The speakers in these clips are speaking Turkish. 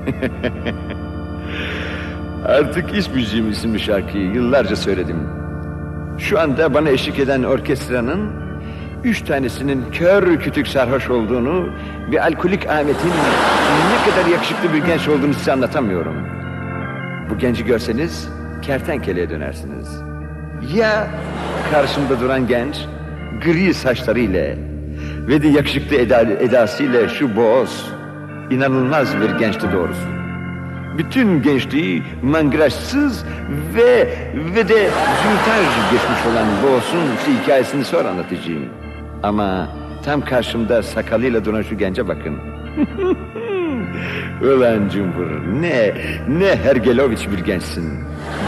Artık iş müziğim isimli şarkıyı yıllarca söyledim. Şu anda bana eşlik eden orkestranın üç tanesinin kör kütük sarhoş olduğunu ve alkolik Ahmet'in ne kadar yakışıklı bir genç olduğunu size anlatamıyorum. Bu genci görseniz kertenkeleye dönersiniz. Ya karşımda duran genç gri saçlarıyla ve de yakışıklı eda, edasıyla şu boğaz inanılmaz bir gençti doğrusu. Bütün gençliği mangraçsız ve ve de zültaj geçmiş olan Boğaz'ın hikayesini sonra anlatacağım. Ama tam karşımda sakalıyla duran şu gence bakın. Ulan Cumbur ne ne Hergeloviç bir gençsin.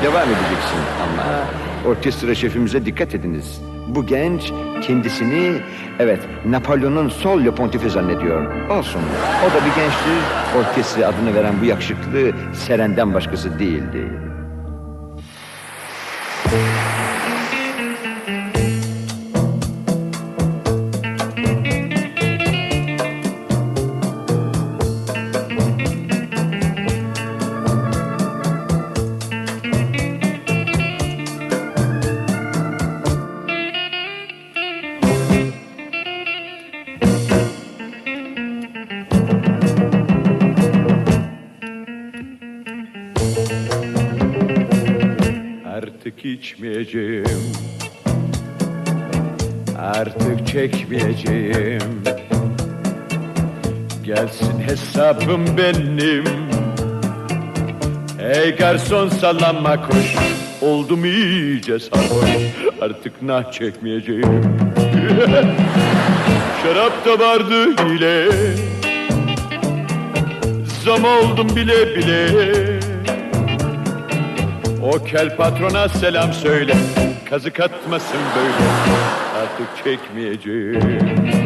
Devam edeceksin ama orkestra şefimize dikkat ediniz. Bu genç kendisini evet Napolyon'un sol Pontifi zannediyor. Olsun o da bir gençtir. Orkestra adını veren bu yakışıklı Seren'den başkası değildi. Artık içmeyeceğim. Artık çekmeyeceğim. Gelsin hesabım benim. Ey garson sallanma koş. Oldum iyice sarhoş. Artık nah çekmeyeceğim. Şarap da vardı hile Zam oldum bile bile o kel patrona selam söyle. Kazık atmasın böyle. Artık çekmeyeceğim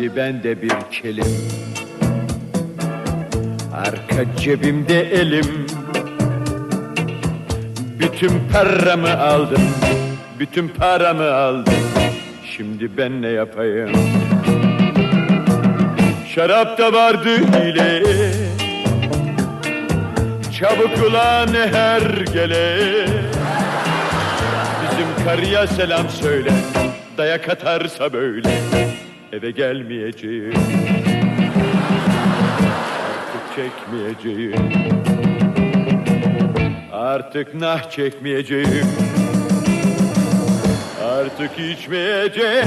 Şimdi ben de bir kelim. Arka cebimde elim. Bütün paramı aldım. Bütün paramı aldım. Şimdi ben ne yapayım? Şarap da vardı hile Çabuk ulan her gele. Bizim karıya selam söyle. Dayak atarsa böyle Eve gelmeyeceğim. Artık çekmeyeceğim. Artık nah çekmeyeceğim. Artık içmeyeceğim